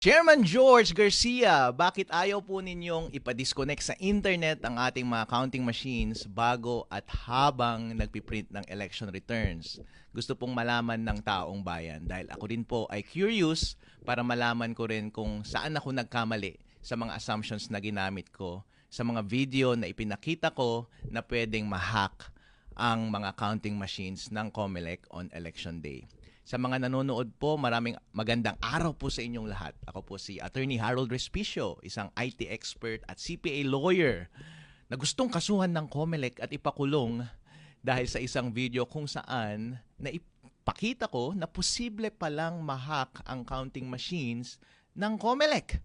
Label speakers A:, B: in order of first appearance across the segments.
A: Chairman George Garcia, bakit ayaw po ninyong ipadisconnect sa internet ang ating mga counting machines bago at habang nagpiprint ng election returns? Gusto pong malaman ng taong bayan dahil ako rin po ay curious para malaman ko rin kung saan ako nagkamali sa mga assumptions na ginamit ko sa mga video na ipinakita ko na pwedeng ma-hack ang mga counting machines ng COMELEC on election day. Sa mga nanonood po, maraming magandang araw po sa inyong lahat. Ako po si Attorney Harold Respicio, isang IT expert at CPA lawyer na gustong kasuhan ng COMELEC at ipakulong dahil sa isang video kung saan na ipakita ko na posible palang mahack ang counting machines ng COMELEC.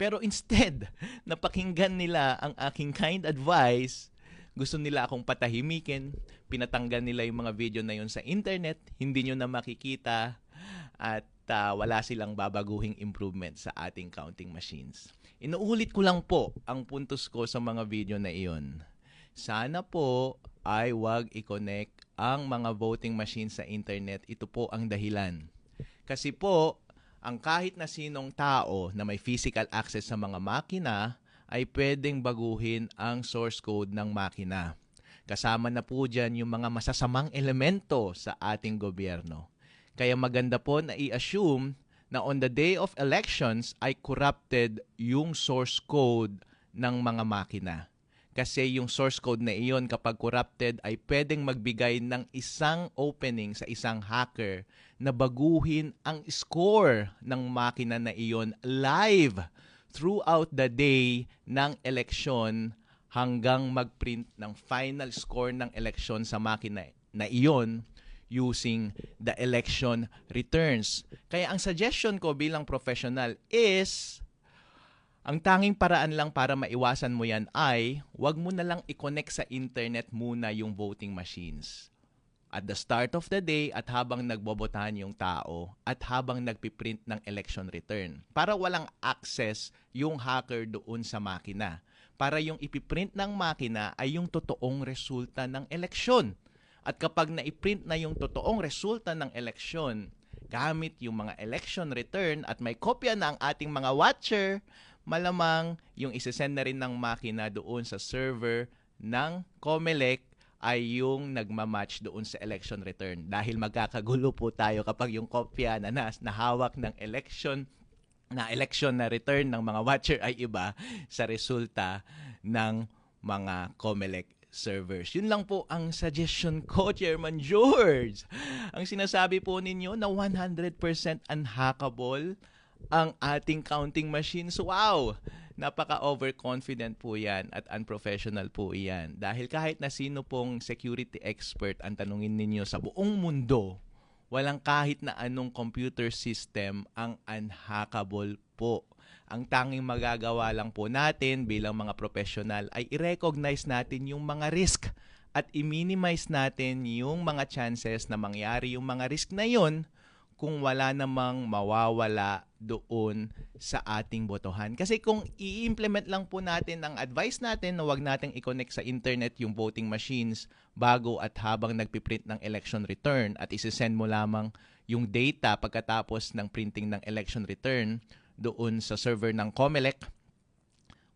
A: Pero instead, napakinggan nila ang aking kind advice gusto nila akong patahimikin, pinatanggal nila yung mga video na yun sa internet, hindi nyo na makikita at uh, wala silang babaguhing improvement sa ating counting machines. Inuulit ko lang po ang puntos ko sa mga video na iyon. Sana po ay wag i-connect ang mga voting machines sa internet. Ito po ang dahilan. Kasi po, ang kahit na sinong tao na may physical access sa mga makina ay pwedeng baguhin ang source code ng makina. Kasama na po dyan yung mga masasamang elemento sa ating gobyerno. Kaya maganda po na i-assume na on the day of elections ay corrupted yung source code ng mga makina. Kasi yung source code na iyon kapag corrupted ay pwedeng magbigay ng isang opening sa isang hacker na baguhin ang score ng makina na iyon live throughout the day ng eleksyon hanggang mag-print ng final score ng eleksyon sa makina na iyon using the election returns. Kaya ang suggestion ko bilang professional is ang tanging paraan lang para maiwasan mo yan ay wag mo na lang i-connect sa internet muna yung voting machines at the start of the day at habang nagbobotahan yung tao at habang nagpiprint ng election return para walang access yung hacker doon sa makina. Para yung ipiprint ng makina ay yung totoong resulta ng eleksyon. At kapag naiprint na yung totoong resulta ng eleksyon, gamit yung mga election return at may kopya na ang ating mga watcher, malamang yung isesend na rin ng makina doon sa server ng COMELEC ay yung nagmamatch doon sa election return. Dahil magkakagulo po tayo kapag yung kopya na nas, nahawak ng election na election na return ng mga watcher ay iba sa resulta ng mga COMELEC servers. Yun lang po ang suggestion ko, Chairman George. Ang sinasabi po ninyo na 100% unhackable ang ating counting machines. Wow! Napaka-overconfident po yan at unprofessional po iyan. Dahil kahit na sino pong security expert ang tanungin ninyo sa buong mundo, walang kahit na anong computer system ang unhackable po. Ang tanging magagawa lang po natin bilang mga professional ay i-recognize natin yung mga risk at i-minimize natin yung mga chances na mangyari yung mga risk na yon kung wala namang mawawala doon sa ating botohan. Kasi kung i-implement lang po natin ang advice natin na wag nating i-connect sa internet yung voting machines bago at habang nagpiprint ng election return at isi-send mo lamang yung data pagkatapos ng printing ng election return doon sa server ng COMELEC,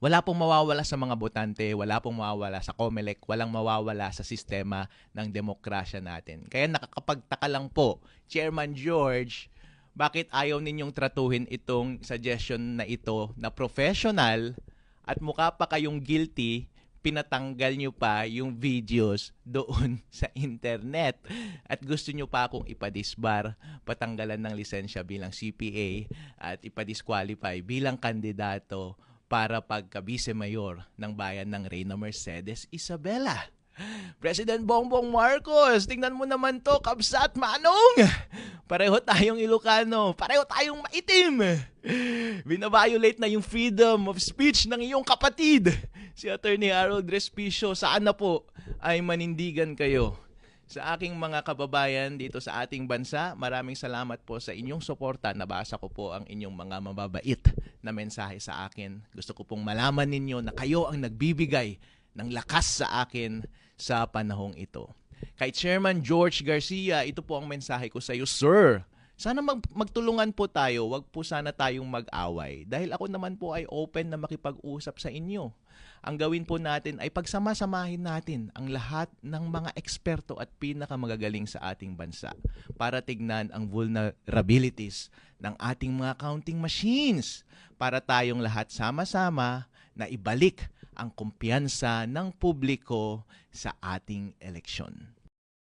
A: wala pong mawawala sa mga botante, wala pong mawawala sa COMELEC, walang mawawala sa sistema ng demokrasya natin. Kaya nakakapagtaka lang po, Chairman George, bakit ayaw ninyong tratuhin itong suggestion na ito na professional at mukha pa kayong guilty, pinatanggal nyo pa yung videos doon sa internet at gusto nyo pa akong ipadisbar, patanggalan ng lisensya bilang CPA at ipadisqualify bilang kandidato para pagka-vice mayor ng bayan ng Reyna Mercedes Isabela. President Bongbong Marcos, tingnan mo naman to, kabsat manong! Pareho tayong Ilocano, pareho tayong maitim! Binabiolate na yung freedom of speech ng iyong kapatid, si Attorney Harold Respicio. Saan na po ay manindigan kayo sa aking mga kababayan dito sa ating bansa. Maraming salamat po sa inyong suporta. Nabasa ko po ang inyong mga mababait na mensahe sa akin. Gusto ko pong malaman ninyo na kayo ang nagbibigay ng lakas sa akin sa panahong ito. Kay Chairman George Garcia, ito po ang mensahe ko sa iyo, Sir. Sana mag- magtulungan po tayo, wag po sana tayong mag-away. Dahil ako naman po ay open na makipag-usap sa inyo. Ang gawin po natin ay pagsama-samahin natin ang lahat ng mga eksperto at pinakamagagaling sa ating bansa para tignan ang vulnerabilities ng ating mga counting machines para tayong lahat sama-sama na ibalik ang kumpiyansa ng publiko sa ating eleksyon.